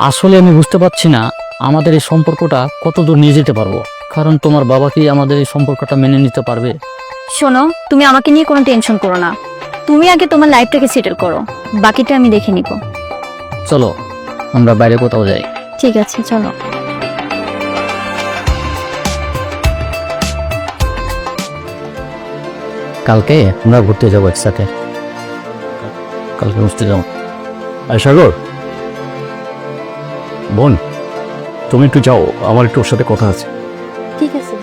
আসলে আমি বুঝতে পারছি না আমাদের এই সম্পর্কটা কত দূর নিয়ে যেতে পারব। কারণ তোমার বাবা কি আমাদের এই সম্পর্কটা মেনে নিতে পারবে? শোনো তুমি আমাকে নিয়ে কোনো টেনশন করো না। তুমি আগে তোমার লাইফটাকে সেটেল করো। বাকিটা আমি দেখে নিব। চলো আমরা বাইরে কোথাও যাই। ঠিক আছে চলো। কালকে আমরা ঘুরতে যাব একসাথে। কালকে ঘুরতে যাব। আর সাগর। বোন তুমি একটু যাও আমার একটু ওর সাথে কথা আছে। ঠিক আছে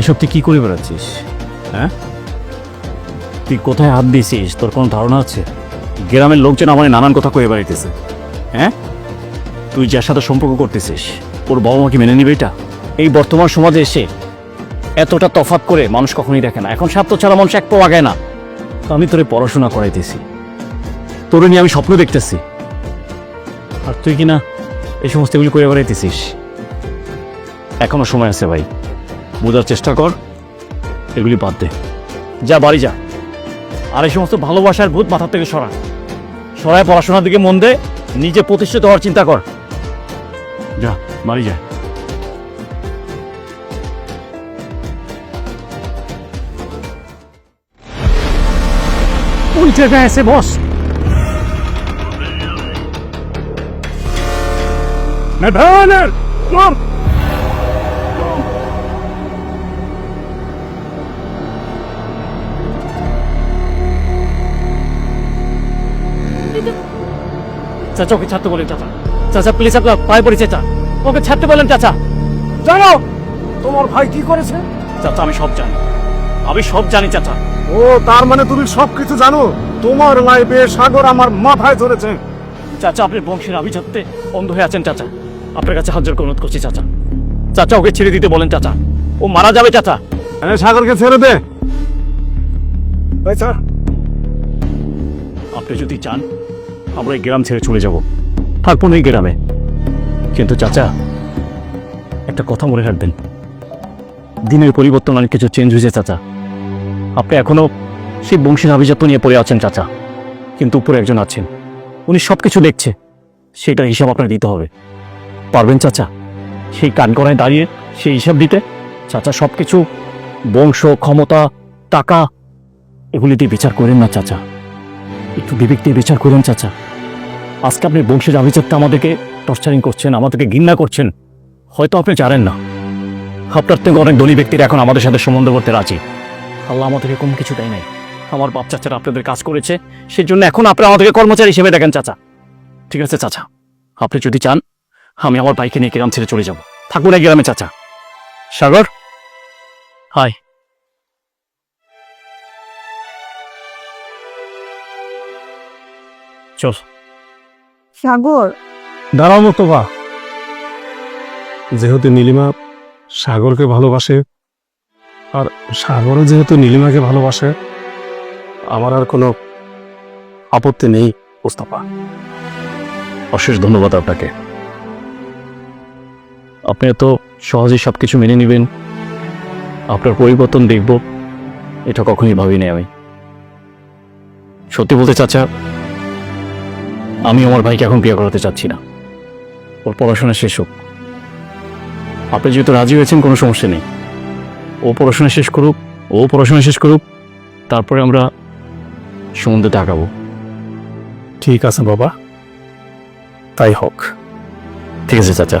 এসব তুই কি করে বেড়াচ্ছিস হ্যাঁ? তুই কোথায় হাত দিয়েছিস? তোর কোনো ধারণা আছে? গ্রামের লোকজন আমার নানান কথা কয়ে বেড়াইতেছে হ্যাঁ? তুই যার সাথে সম্পর্ক করতেছিস ওর বাবা মাকে মেনে নিবে এটা? এই বর্তমান সমাজে এসে এতটা তফাৎ করে মানুষ কখনোই দেখে না। এখন স্বার্থ ছাড়া মানুষ এক পো আগায় না। তো আমি তোরে পড়াশোনা করাইতেছি। তোরে নিয়ে আমি স্বপ্ন দেখতেছি। আর তুই কিনা এই সমস্ত এগুলি করে বেড়াইতেছিস? এখনও সময় আছে ভাই। বোঝার চেষ্টা কর, এগুলি বাদ দে। যা, বাড়ি যা। আর এই সমস্ত ভালোবাসার ভূত মাথার থেকে সরা। সরায় পড়াশোনার দিকে মন দে, নিজে প্রতিষ্ঠিত হওয়ার চিন্তা কর। যা, বাড়ি যা। ওই জায়গায় এসে বস। Medhaner! Kom! চাচা ওকে ছাড়তে বলেন চাচা। চাচা প্লিজ আপনার পায়ে পড়ি চাচা। ওকে ছাড়তে বলেন চাচা। জানো তোমার ভাই কি করেছে? চাচা আমি সব জানি। আমি সব জানি চাচা। ও তার মানে তুমি সবকিছু জানো? তোমার লাইফে সাগর আমার মাথায় ধরেছে। চাচা আপনি বংশের আভিজাত্যে অন্ধ হয়ে আছেন চাচা। আপনার কাছে হাজার অনুরোধ করছি চাচা। চাচা ওকে ছেড়ে দিতে বলেন চাচা। ও মারা যাবে চাচা। সাগরকে ছেড়ে দে। স্যার। আপনি যদি চান আমরা এই গ্রাম ছেড়ে চলে যাব। থাকব না এই গ্রামে। কিন্তু চাচা একটা কথা মনে রাখবেন। দিনের পরিবর্তন অনেক কিছু চেঞ্জ হয়েছে চাচা। আপনি এখনও সেই বংশের আভিজাত্য নিয়ে পড়ে আছেন চাচা। কিন্তু উপরে একজন আছেন। উনি সব কিছু দেখছে সেটা হিসাব আপনার দিতে হবে। পারবেন চাচা। সেই কানকড়ায় দাঁড়িয়ে সেই হিসাব দিতে। চাচা সব কিছু বংশ, ক্ষমতা, টাকা, এগুলি দিয়ে বিচার করেন না চাচা। একটু বিবেক দিয়ে বিচার করেন চাচা। আজকে আপনি বংশের আভিজাত্যে আমাদেরকে টর্চারিং করছেন, আমাদেরকে ঘৃণা করছেন। হয়তো আপনি জানেন না। আপনার থেকে অনেক ধনী ব্যক্তিরা এখন আমাদের সাথে সম্বন্ধ করতে রাজি। আল্লাহ আমাদেরকে কম কিছু দেয় নাই। আমার বাপ চাচারা আপনাদের কাজ করেছে সেই জন্য এখন আপনি আমাদেরকে কর্মচারী হিসেবে দেখেন চাচা। ঠিক আছে চাচা। আপনি যদি চান আমি আমার বাইকে নিয়ে গ্রাম ছেড়ে চলে যাব। থাকব না গ্রামে চাচা। সাগর? হাই। চল। সাগর? দাঁড়াও মতো বা যেহেতু নীলিমা সাগরকে ভালোবাসে আর সাগরও যেহেতু নীলিমাকে ভালোবাসে আমার আর কোনো আপত্তি নেই মুস্তাফা। অশেষ ধন্যবাদ আপনাকে। আপনি এত সহজেই সব কিছু মেনে নেবেন। আপনার পরিবর্তন দেখব। এটা কখনোই ভাবিনি আমি। সত্যি বলতে চাচা আমি আমার ভাইকে এখন বিয়ে করাতে চাচ্ছি না। ওর পড়াশোনা শেষ হোক। আপনি যেহেতু রাজি হয়েছেন কোনো সমস্যা নেই। ও পড়াশোনা শেষ করুক ও পড়াশোনা শেষ করুক তারপরে আমরা সমুদ্রে আঁকাবো ঠিক আছে বাবা। তাই হোক। ঠিক আছে চাচা।